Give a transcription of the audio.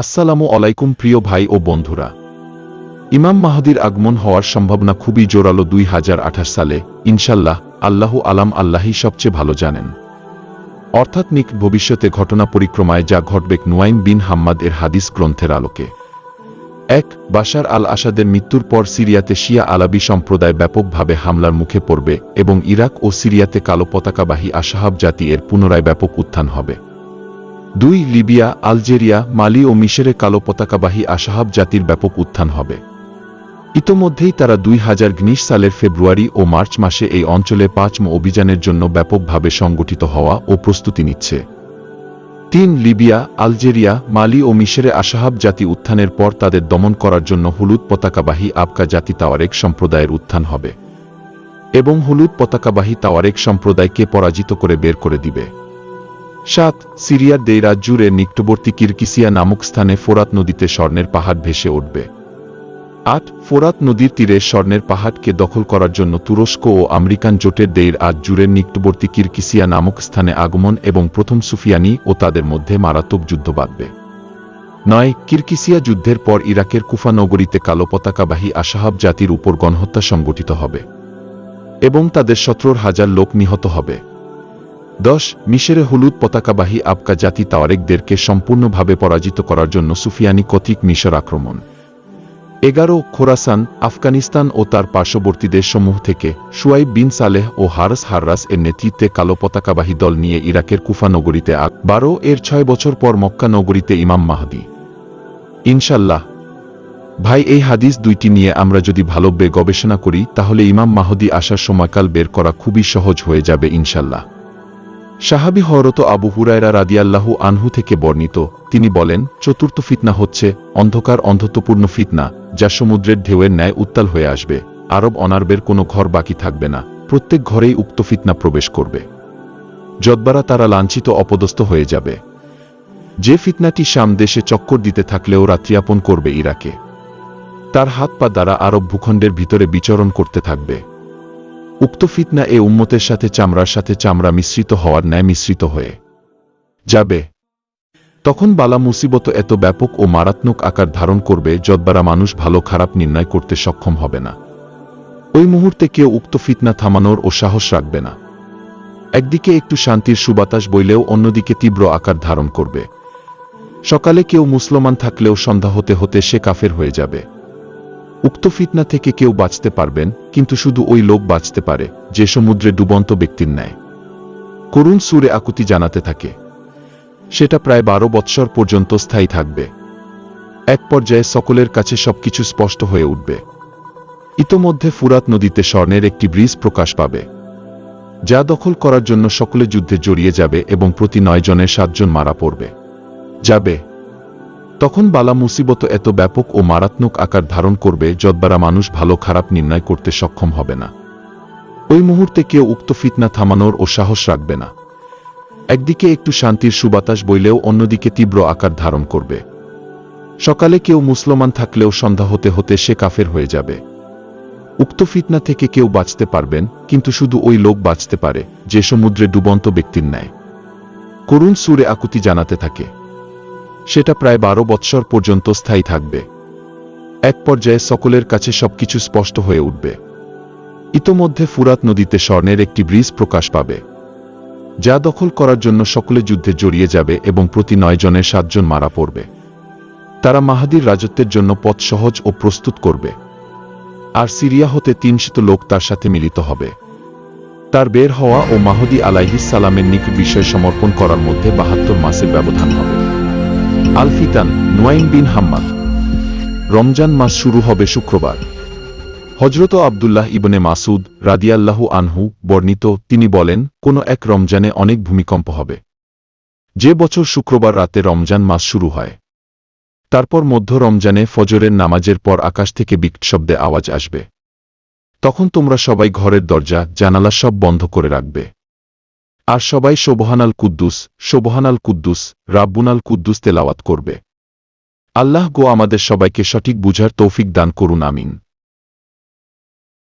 আসসালামু আলাইকুম প্রিয় ভাই ও বন্ধুরা। ইমাম মাহাদির আগমন হওয়ার সম্ভাবনা খুবই জোরালো দুই হাজার আঠাশ সালে, ইনশাল্লাহ, আল্লাহ আলাম আল্লাহই সবচেয়ে ভালো জানেন। অর্থাৎ নিক ভবিষ্যতে ঘটনা পরিক্রমায় যা ঘটবেক নুয়াইম বিন হাম্মাদ এর হাদিস গ্রন্থের আলোকে। এক, বাশার আল আসাদের মৃত্যুর পর সিরিয়াতে শিয়া আলাবি সম্প্রদায় ব্যাপকভাবে হামলার মুখে পড়বে এবং ইরাক ও সিরিয়াতে কালো পতাকাবাহী আশাহাব জাতি এর পুনরায় ব্যাপক উত্থান হবে। দুই লিবিয়া, আলজেরিয়া, মালি ও মিশরে কালো পতাকাবাহী আশাহাব জাতির ব্যাপক উত্থান হবে। ইতোমধ্যেই তারা দুই হাজার গ্নিশ সালের ফেব্রুয়ারি ও মার্চ মাসে এই অঞ্চলে পাঁচম অভিযানের জন্য ব্যাপকভাবে সংগঠিত হওয়া ও প্রস্তুতি নিচ্ছে। তিন লিবিয়া, আলজেরিয়া, মালি ও মিশরে আশাহাব জাতি উত্থানের পর তাদের দমন করার জন্য হলুদ পতাকাবাহী আবকা জাতি তাওয়ারেক সম্প্রদায়ের উত্থান হবে। এবং হলুদ পতাকাবাহী তাওয়ারেক সম্প্রদায়কে পরাজিত করে বের করে দিবে। সাত, সিরিয়ার দেইরা জুড়ে নিকটবর্তী কিরকিসিয়া নামক স্থানে ফোরাত নদীতে স্বর্ণের পাহাড় ভেসে উঠবে। আট, ফোরাত নদীর তীরে স্বর্ণের পাহাড়কে দখল করার জন্য তুরস্ক ও আমেরিকান জোটের দেইর জুড়ের নিকটবর্তী কিরকিসিয়া নামক স্থানে আগমন এবং প্রথম সুফিয়ানি ও তাদের মধ্যে মারাত্মক যুদ্ধ বাঁধবে। নয়, কিরকিসিয়া যুদ্ধের পর ইরাকের কুফা নগরীতে কালো পতাকাবাহী আশাহাব জাতির উপর গণহত্যা সংগঠিত হবে এবং তাদের সতেরো হাজার লোক নিহত হবে। দশ, মিশরে হলুদ পতাকাবাহী আবকা জাতি তাওয়ারেকদেরকে সম্পূর্ণভাবে পরাজিত করার জন্য সুফিয়ানি কতিক মিশর আক্রমণ। এগারো, খোরাসান, আফগানিস্তান ও তার পার্শ্ববর্তী দেশসমূহ থেকে সুয়াইব বিন সালেহ ও হারস হাররাস এর নেতৃত্বে কালো পতাকাবাহী দল নিয়ে ইরাকের কুফা নগরীতে আগ। বারো, এর ছয় বছর পর মক্কা নগরীতে ইমাম মাহাদি। ইনশাল্লাহ। ভাই, এই হাদিস দুইটি নিয়ে আমরা যদি ভালো বে গবেষণা করি, তাহলে ইমাম মাহদি আসার সময়কাল বের করা খুবই সহজ হয়ে যাবে ইনশাল্লাহ। সাহাবি হরত আবু হুরায়রা রাদিয়াল্লাহু আনহু থেকে বর্ণিত, তিনি বলেন, চতুর্থ ফিতনা হচ্ছে অন্ধকার অন্ধত্বপূর্ণ ফিতনা, যা সমুদ্রের ঢেউয়ের ন্যায় উত্তাল হয়ে আসবে। আরব অনারবের কোনো ঘর বাকি থাকবে না। প্রত্যেক ঘরেই উক্ত ফিতনা প্রবেশ করবে। যদ্বারা তারা লাঞ্ছিত, অপদস্থ হয়ে যাবে। যে ফিতনাটি শাম দেশে চক্কর দিতে থাকলেও রাত্রিয়াপন করবে ইরাকে। তার হাত পা দ্বারা আরব ভূখণ্ডের ভিতরে বিচরণ করতে থাকবে। উক্ত ফিতনা এ উম্মতের সাথে চামড়ার সাথে চামড়া মিশ্রিত হওয়ার ন্যায় মিশ্রিত হয়ে যাবে। তখন বালা মুসিবত এত ব্যাপক ও মারাত্মক আকার ধারণ করবে, যদ্বারা মানুষ ভালো খারাপ নির্ণয় করতে সক্ষম হবে না। ওই মুহূর্তে কেউ উক্ত ফিতনা থামানোর ও সাহস রাখবে না। একদিকে একটু শান্তির সুবাতাস বইলেও অন্যদিকে তীব্র আকার ধারণ করবে। সকালে কেউ মুসলমান থাকলেও সন্ধ্যা হতে হতে সে কাফের হয়ে যাবে। উক্ত ফিতনা থেকে কেউ বাঁচতে পারবেন, কিন্তু শুধু ওই লোক বাঁচতে পারে, যে সমুদ্রে ডুবন্ত ব্যক্তির ন্যায়। করুণ সুরে আকুতি জানাতে থাকে। সেটা প্রায় বারো বৎসর পর্যন্ত স্থায়ী থাকবে। এক পর্যায়ে সকলের কাছে সবকিছু স্পষ্ট হয়ে উঠবে। ইতোমধ্যে ফুরাত নদীতে স্বর্ণের একটি ব্রিজ প্রকাশ পাবে। যা দখল করার জন্য সকলে যুদ্ধে জড়িয়ে যাবে এবং প্রতি নয় জনের সাতজন মারা পড়বে। যাবে তখন বালা মুসিবত এত ব্যাপক ও মারাত্মক আকার ধারণ করবে, যদ্বারা মানুষ ভালো খারাপ নির্ণয় করতে সক্ষম হবে না। ওই মুহূর্তে কেউ উক্ত ফিতনা থামানোর ও সাহস রাখবে না। একদিকে একটু শান্তির সুবাতাস বইলেও অন্যদিকে তীব্র আকার ধারণ করবে। সকালে কেউ মুসলমান থাকলেও সন্ধ্যা হতে হতে সে কাফের হয়ে যাবে। উক্ত ফিতনা থেকে কেউ বাঁচতে পারবেন, কিন্তু শুধু ওই লোক বাঁচতে পারে, যে সমুদ্রে ডুবন্ত ব্যক্তির ন্যায়। করুণ সুরে আকুতি জানাতে থাকে। সেটা প্রায় বারো বৎসর পর্যন্ত স্থায়ী থাকবে। এক পর্যায়ে সকলের কাছে সবকিছু স্পষ্ট হয়ে উঠবে। ইতোমধ্যে ফুরাত নদীতে স্বর্ণের একটি ব্রিজ প্রকাশ পাবে। যা দখল করার জন্য সকলে যুদ্ধে জড়িয়ে যাবে এবং প্রতি নয় জনের সাতজন মারা পড়বে। তারা মাহাদির রাজত্বের জন্য পথ সহজ ও প্রস্তুত করবে। আর সিরিয়া হতে তিনশত লোক তার সাথে মিলিত হবে। তার বের হওয়া ও মাহদি আলাইহিস সালামের নিকট বিষয় সমর্পণ করার মধ্যে বাহাত্তর মাসের ব্যবধান হবে। আল ফিতান নোয়াইন বিন হাম্মাদ। রমজান মাস শুরু হবে শুক্রবার। হজরত আবদুল্লাহ ইবনে মাসুদ রাদিয়াল্লাহু আনহু বর্ণিত, তিনি বলেন, কোন এক রমজানে অনেক ভূমিকম্প হবে। যে বছর শুক্রবার রাতে রমজান মাস শুরু হয়, তারপর মধ্য রমজানে ফজরের নামাজের পর আকাশ থেকে বিকট শব্দে আওয়াজ আসবে। তখন তোমরা সবাই ঘরের দরজা, জানালা সব বন্ধ করে রাখবে। আর সবাই শোবহানাল কুদ্দুস শোবহানাল কুদ্দুস, রাব্বুনাল কুদ্দুস তেলাওয়াত করবে। আল্লাহ গো আমাদের সবাইকে সঠিক বুঝার তৌফিক দান করুন, আমিন।